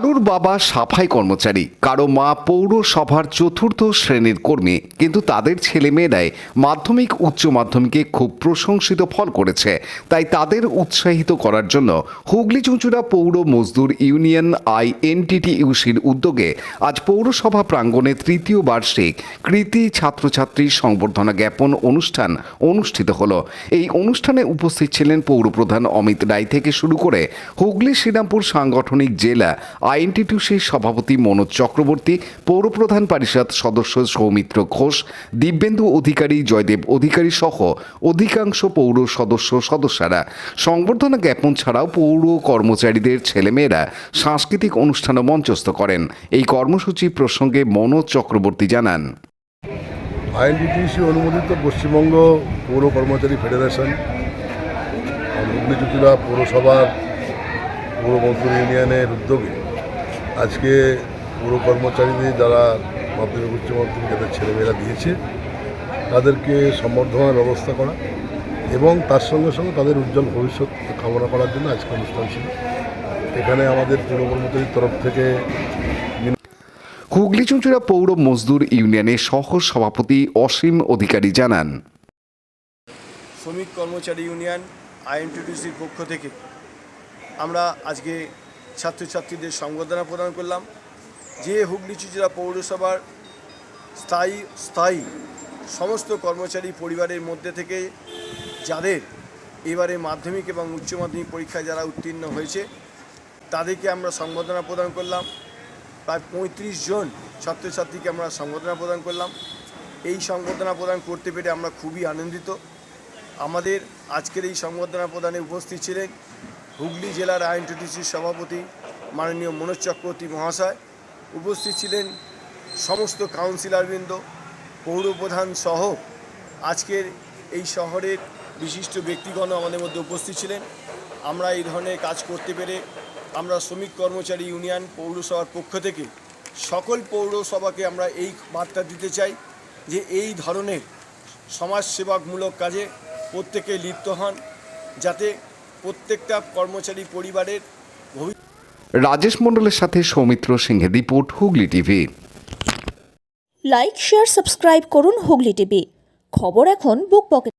কারুর বাবা সাফাই কর্মচারী, কারও মা পৌরসভার চতুর্থ শ্রেণির কর্মী, কিন্তু তাদের ছেলেমেয়েরাই মাধ্যমিক উচ্চ মাধ্যমিকে খুব প্রশংসিত ফল করেছে। তাই তাদের উৎসাহিত করার জন্য হুগলি চুঁচুড়া পৌর মজদুর ইউনিয়ন আই এনটিটিইউসির উদ্যোগে আজ পৌরসভা প্রাঙ্গণে তৃতীয় বার্ষিক কৃতি ছাত্রছাত্রী সংবর্ধনা জ্ঞাপন অনুষ্ঠান অনুষ্ঠিত হলো। এই অনুষ্ঠানে উপস্থিত ছিলেন পৌরপ্রধান অমিত রায় থেকে শুরু করে হুগলি শ্রীরামপুর সাংগঠনিক জেলা আইএনটিটিউসির সভাপতি মনোজ চক্রবর্তী পৌরপ্রধান পরিষদ সদস্য সৌমিত্র ঘোষ, দিব্যেন্দু অধিকারী জয়দেব অধিকারী সহ অধিকাংশ পৌর সদস্য সদস্যরা। সংবর্ধনা জ্ঞাপন ছাড়াও পৌর কর্মচারীদের ছেলেমেয়েরা সাংস্কৃতিক অনুষ্ঠানও মঞ্চস্থ করেন। এই কর্মসূচি প্রসঙ্গে মনোজ চক্রবর্তী জানান। আইএনটিটিসি অনুমোদিত পশ্চিমবঙ্গ পৌর কর্মচারী ফেডারেশন হুগলি পৌরসভার পৌর মজদুর ইউনিয়নের উদ্যোগে আজকে পৌর কর্মচারীদের যারা মাধ্যমিক উচ্চ মাধ্যমিক যাদের ছেলেমেয়েরা দিয়েছে তাদেরকে সম্বর্ধনার ব্যবস্থা করা এবং তার সঙ্গে সঙ্গে তাদের উজ্জ্বল ভবিষ্যৎ কামনা করার জন্য আজকে অনুষ্ঠান ছিল। এখানে আমাদের পৌর কর্মচারীর তরফ থেকে হুগলি চুঁচুড়া পৌর মজদুর ইউনিয়নের সহ সভাপতি অসীম অধিকারী জানান। শ্রমিক কর্মচারী ইউনিয়ন আইএনটিটিসির পক্ষ থেকে আমরা আজকে ছাত্রছাত্রীদের সংবর্ধনা প্রদান করলাম। যে হুগলি চুচুড়া পৌরসভার স্থায়ী স্থায়ী সমস্ত কর্মচারী পরিবারের মধ্যে থেকে যাদের এবারে মাধ্যমিক এবং উচ্চ মাধ্যমিক পরীক্ষায় যারা উত্তীর্ণ হয়েছে, তাদেরকে আমরা সংবর্ধনা প্রদান করলাম। প্রায় পঁয়ত্রিশ জন ছাত্রছাত্রীকে আমরা সংবর্ধনা প্রদান করলাম। এই সংবর্ধনা প্রদান করতে পেরে আমরা খুবই আনন্দিত। আমাদের আজকের এই সংবর্ধনা প্রদানে উপস্থিত ছিলেন হুগলি জেলার আইএনটিটিসির সভাপতি মাননীয় মনোজ চক্রবর্তী মহাশয় উপস্থিত ছিলেন সমস্ত কাউন্সিলরবৃন্দ পৌরপ্রধান সহ আজকের এই শহরের বিশিষ্ট ব্যক্তিগণ আমাদের মধ্যে উপস্থিত ছিলেন। আমরা এই ধরনের কাজ করতে পেরে আমরা শ্রমিক কর্মচারী ইউনিয়ন পৌরসভার পক্ষ থেকে সকল পৌরসভাকে আমরা এই বার্তা দিতে চাই যে এই ধরনের সমাজসেবামূলক কাজে প্রত্যেকে লিপ্ত হন যাতে প্রত্যেকটা কর্মচারী পরিবারের রাজেশ মন্ডলের সাথে Soumitra সিংহে report Hooghly TV. Like share subscribe করুন হুগলি টিভি। খবর এখন বুক পকেট